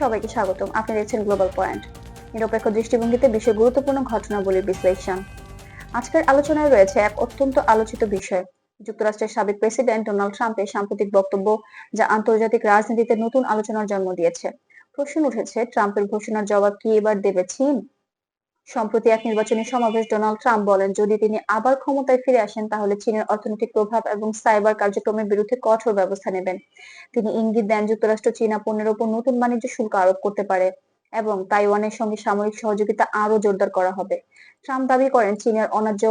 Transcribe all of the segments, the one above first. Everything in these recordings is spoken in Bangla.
সবাইকে স্বাগতম। আপনি দেখছেন গ্লোবাল পয়েন্ট নিরপেক্ষ দৃষ্টিভঙ্গিতে বিশ্বের গুরুত্বপূর্ণ ঘটনাবলীর বিশ্লেষণ। আজকের আলোচনায় রয়েছে এক অত্যন্ত আলোচিত বিষয়। যুক্তরাষ্ট্রের সাবেক প্রেসিডেন্ট ডোনাল্ড ট্রাম্পের সাম্প্রতিক বক্তব্য যা আন্তর্জাতিক রাজনীতিতে নতুন আলোচনার জন্ম দিয়েছে। প্রশ্ন উঠেছে, ট্রাম্পের ঘোষণার জবাব কি এবার দেবে চীন? সম্প্রতি এক নির্বাচনী সমাবেশ ডোনাল্ড ট্রাম্প বলেন, যদি তিনি আবার ক্ষমতায় ফিরে আসেন, তাহলে চীনের অর্থনৈতিক প্রভাব এবং সাইবার কার্যক্রমের বিরুদ্ধে কঠোর ব্যবস্থা নেবেন। তিনি ইঙ্গিত দেন, যুক্তরাষ্ট্র চীনা পণ্যের উপর নতুন বাণিজ্য শুল্ক আরোপ করতে পারে এবং তাইওয়ানের সঙ্গে সামরিক সহযোগিতা আরও জোরদার করা হবে। ট্রাম্প দাবি করেন, চীনের অন্যায্য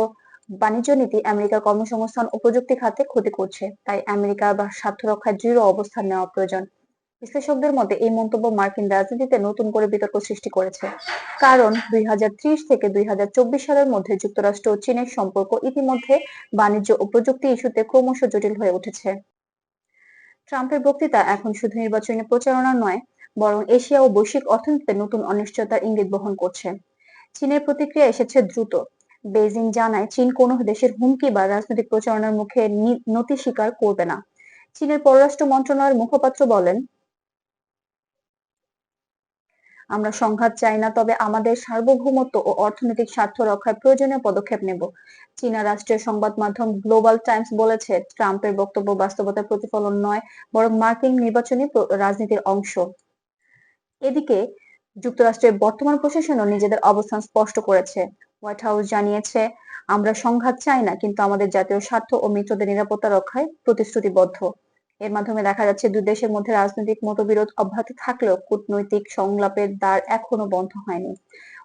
বাণিজ্য নীতি আমেরিকার কর্মসংস্থান ও প্রযুক্তি খাতে ক্ষতি করছে। তাই আমেরিকা বা স্বার্থ রক্ষায় দৃঢ় অবস্থান নেওয়া প্রয়োজন। বিশ্লেষকদের মতে এই মন্তব্য মার্কিন রাজনীতিতে নতুন করে বিতর্ক সৃষ্টি করেছে। কারণ দুই থেকে দুই সালের মধ্যে যুক্তরাষ্ট্র ও চীনের সম্পর্ক ইতিমধ্যে বাণিজ্য ও প্রযুক্তি ইস্যুতে ক্রমশ জটিল হয়ে উঠেছে। ট্রাম্পের বক্তৃতা এখন শুধু নির্বাচনী প্রচারণা নয়, বরং এশিয়া ও বৈশ্বিক অর্থনীতিতে নতুন অনিশ্চয়তার ইঙ্গিত বহন করছে। চীনের প্রতিক্রিয়া এসেছে দ্রুত। বেজিং জানায়, চীন কোনো দেশের হুমকি বা রাজনৈতিক প্রচারণার মুখে নতি স্বীকার করবে না। চীনের পররাষ্ট্র মন্ত্রণালয়ের মুখপাত্র বলেন আমরা সংঘাত চাই না, তবে আমাদের সার্বভৌমত্ব ও অর্থনৈতিক স্বার্থ রক্ষায় প্রয়োজনীয় পদক্ষেপ নেব। চীনা রাষ্ট্রীয় সংবাদ মাধ্যম গ্লোবাল টাইমস বলেছে, ট্রাম্পের বক্তব্য বাস্তবতার প্রতিফলন নয়, বরং মার্কিন নির্বাচনী রাজনীতির অংশ। এদিকে, যুক্তরাষ্ট্রের বর্তমান প্রশাসনও নিজেদের অবস্থান স্পষ্ট করেছে। হোয়াইট হাউস জানিয়েছে, আমরা সংঘাত চাই না, কিন্তু আমাদের জাতীয় স্বার্থ ও মিত্রদের নিরাপত্তা রক্ষায় প্রতিশ্রুতিবদ্ধ। এর মাধ্যমে দেখা যাচ্ছে দুই দেশের মধ্যে রাজনৈতিক মতবিরোধ অব্যাহত থাকলেও কূটনৈতিক সংলাপের দ্বার এখনও বন্ধ হয়নি।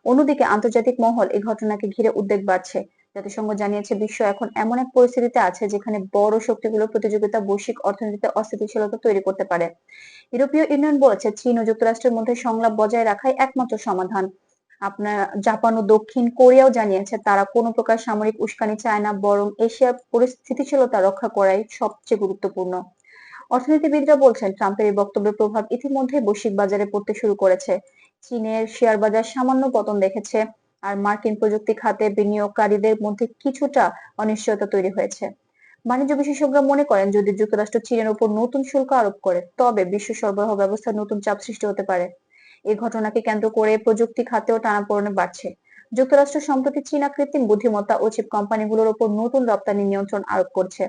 অন্যদিকে আন্তর্জাতিক মহল এই ঘটনাকে ঘিরে উদ্বেগ বাড়ছে। জাতিসংঘ জানিয়েছে বিশ্ব এখন এমন এক পরিস্থিতিতে আছে যেখানে বড় শক্তিগুলোর প্রতিযোগিতা, বৈশ্বিক অর্থনীতিতে অস্থিতিশীলতা তৈরি করতে পারে। ইউরোপীয় ইউনিয়ন বলেছে, চীন ও যুক্তরাষ্ট্রের মধ্যে সংলাপ বজায় রাখাই একমাত্র সমাধান। আপনার জাপান ও দক্ষিণ কোরিয়াও জানিয়েছে, তারা কোনো প্রকার সামরিক উস্কানি চায় না, বরং এশিয়ার পরিস্থিতিশীলতা রক্ষা করাই সবচেয়ে গুরুত্বপূর্ণ। অর্থনীতিবিদরা বলছেন, ট্রাম্পের এই বক্তব্যের প্রভাব ইতিমধ্যে বৈশ্বিক বাজারে পড়তে শুরু করেছে। চীনের শেয়ার বাজার সামান্য পতন দেখেছে, আর মার্কিন প্রযুক্তি খাতে বিনিয়োগকারীদের মধ্যে কিছুটা অনিশ্চয়তা তৈরি হয়েছে। বাণিজ্য বিশেষজ্ঞরা মনে করেন, যদি যুক্তরাষ্ট্র চীনের উপর নতুন শুল্ক আরোপ করে, তবে বিশ্ব সরবরাহ ব্যবস্থার নতুন চাপ সৃষ্টি হতে পারে। এই ঘটনাকে কেন্দ্র করে প্রযুক্তি খাতেও টানাপোড়েন বাড়ছে। যুক্তরাষ্ট্র সম্প্রতি চীনা কৃত্রিম বুদ্ধিমত্তা ও চিপ কোম্পানিগুলোর উপর নতুন রপ্তানি নিয়ন্ত্রণ আরোপ করছে।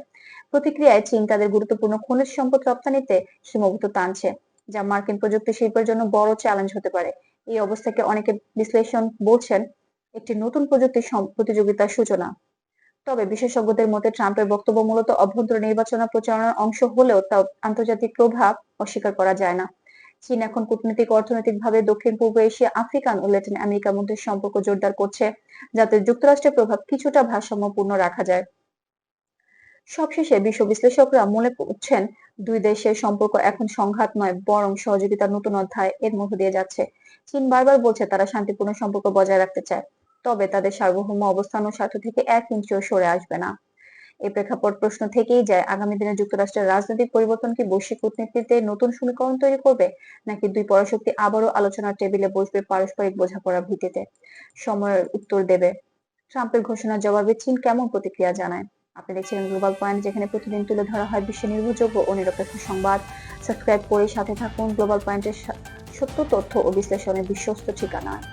প্রতিক্রিয়ায় চীন তাদের গুরুত্বপূর্ণ খনিজ সম্পদ রপ্তানিতে সীমাবদ্ধ টানছে, যা মার্কিন প্রযুক্তি শিল্পের জন্য বড় চ্যালেঞ্জ হতে পারে। এই অবস্থাকে অনেকে বিশ্লেষণ বলছেন, একটি নতুন প্রযুক্তি প্রতিযোগিতার সূচনা। তবে বিশেষজ্ঞদের মতে, ট্রাম্পের বক্তব্য মূলত অভ্যন্তরীণ নির্বাচন প্রচারণার অংশ হলেও তা আন্তর্জাতিক প্রভাব অস্বীকার করা যায় না। চীন এখন কূটনৈতিক, অর্থনৈতিকভাবে দক্ষিণ, পূর্ব এশিয়া, আফ্রিকান ও ল্যাটিন আমেরিকার মধ্যে সম্পর্ক জোরদার করছে, যাতে যুক্তরাষ্ট্রের প্রভাব কিছুটা ভারসাম্যপূর্ণ রাখা যায়। সবশেষে বিশ্ব বিশ্লেষকরা মনে করছেন, দুই দেশের সম্পর্ক এখন সংঘাত নয়, বরং সহযোগিতার নতুন অধ্যায় এর মধ্য দিয়ে যাচ্ছে। চীন বারবার বলছে তারা শান্তিপূর্ণ সম্পর্ক বজায় রাখতে চায়, তবে তাদের সার্বভৌম অবস্থান ও স্বার্থ থেকে এক ইঞ্চিও সরে আসবে না। এই প্রেক্ষাপট প্রশ্ন থেকেই যায়, আগামী দিনে যুক্তরাষ্ট্রের রাজনৈতিক পরিবর্তন কি বৈশ্বিক কূটনীতিতে নতুন সমীকরণ তৈরি করবে, নাকি দুই পরাশক্তি আবারও আলোচনার টেবিলে বসবে পারস্পরিক বোঝাপড়ার ভিত্তিতে? সময়ের উত্তর দেবে। ট্রাম্পের ঘোষণার জবাবে চীন কেমন প্রতিক্রিয়া জানায়? আপনি দেখছিলেন গ্লোবাল পয়েন্ট যেখানে প্রতিদিন তুলে ধরা হয় বিশ্বের নির্ভরযোগ্য ও নিরপেক্ষ সংবাদ। সাবস্ক্রাইব করে সাথে থাকুন গ্লোবাল পয়েন্টের সত্য তথ্য ও বিশ্লেষণের বিশ্বস্ত ঠিকানায়।